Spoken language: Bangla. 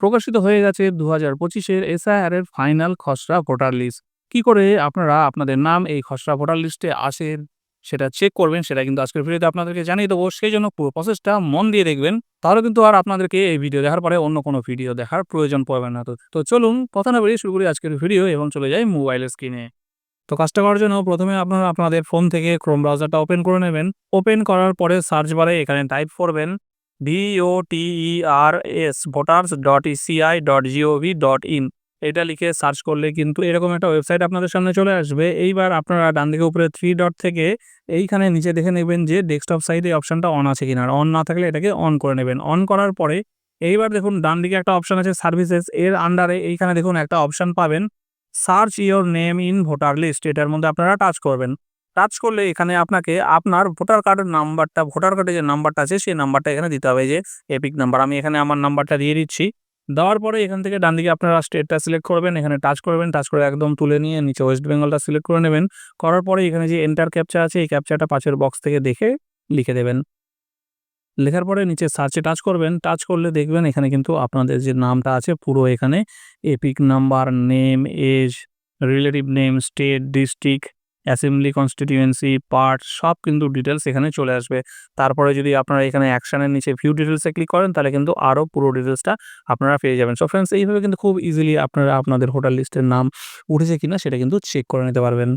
প্রকাশিত হয়ে গেছে দু হাজার পঁচিশের এসআইআর এর ফাইনাল খসড়া ভোটার লিস্ট। কি করে আপনারা আপনাদের নাম এই খসড়া ভোটার লিস্টে আসেন সেটা চেক করবেন, সেটা কিন্তু আজকের ভিডিওতে আপনাদেরকে জানিয়ে দেবো। সেই জন্য পুরো প্রসেসটা মন দিয়ে দেখবেন, তাহলে কিন্তু আর আপনাদেরকে এই ভিডিও দেখার পরে অন্য কোনো ভিডিও দেখার প্রয়োজন পড়বে না। তো তো চলুন, কথা না বেরিয়ে শুরু করি আজকের ভিডিও এবং চলে যাই মোবাইলের স্ক্রিনে তো কাজটা করার জন্য প্রথমে আপনারা, আপনাদের ফোন থেকে ক্রোম ব্রাউজারটা ওপেন করে নেবেন। ওপেন করার পরে সার্চ বারে এখানে টাইপ করবেন। V O T E R S voters dot ECI dot GOV dot in এটা লিখে সার্চ করলে কিন্তু এরকম একটা ওয়েবসাইট আপনাদের সামনে চলে আসবে। এইবার আপনারা ডান দিকে উপরে থ্রি ডট থেকে এইখানে নিচে দেখে নেবেন যে ডেস্কটপ সাইডে অপশনটা অন আছে কিনা। অন না থাকলে এটাকে অন করে নেবেন। অন করার পরে এইবার দেখুন ডান দিকে একটা অপশন আছে সার্ভিসেস এর আন্ডারে এইখানে দেখুন একটা অপশন পাবেন। Search your name in voter list এটার মধ্যে আপনারা টাচ করবেন। টাচ করলে এখানে আপনাকে আপনার ভোটার কার্ডের নাম্বারটা ভোটার কার্ডে যে নাম্বারটা আছে, সেই নাম্বারটা এখানে দিতে হবে। যে এপিক নাম্বার আমি এখানে আমার নাম্বারটা দিয়ে দিচ্ছি। দেওয়ার পরে এখান থেকে ডান দিকে আপনারা স্টেটটা সিলেক্ট করবেন, এখানে টাচ করবেন টাচ করে একদম তুলে নিয়ে নিচে ওয়েস্ট বেঙ্গলটা সিলেক্ট করে নেবেন। করার পরে এখানে যে এন্টার ক্যাপচা আছে, এই ক্যাপচাটা পাঁচের বক্স থেকে দেখে লিখে দেবেন। লেখার পরে নিচে সার্চে টাচ করবেন। টাচ করলে দেখবেন এখানে কিন্তু আপনাদের যে নামটা আছে, পুরো এখানে EPIC number name age relative name state district assembly constituency part সব কিন্তু ডিটেলস এখানে চলে আসবে। তারপরে যদি আপনারা এখানে অ্যাকশানের নিচে ভিউ ডিটেলসে ক্লিক করেন, তাহলে কিন্তু আরও পুরো ডিটেলসটা আপনারা পেয়ে যাবেন। সো ফ্রেন্ডস এইভাবে কিন্তু খুব ইজিলি আপনারা আপনাদের হোটেল লিস্টের নাম উঠেছে কিনা সেটা কিন্তু চেক করে নিতে পারবেন।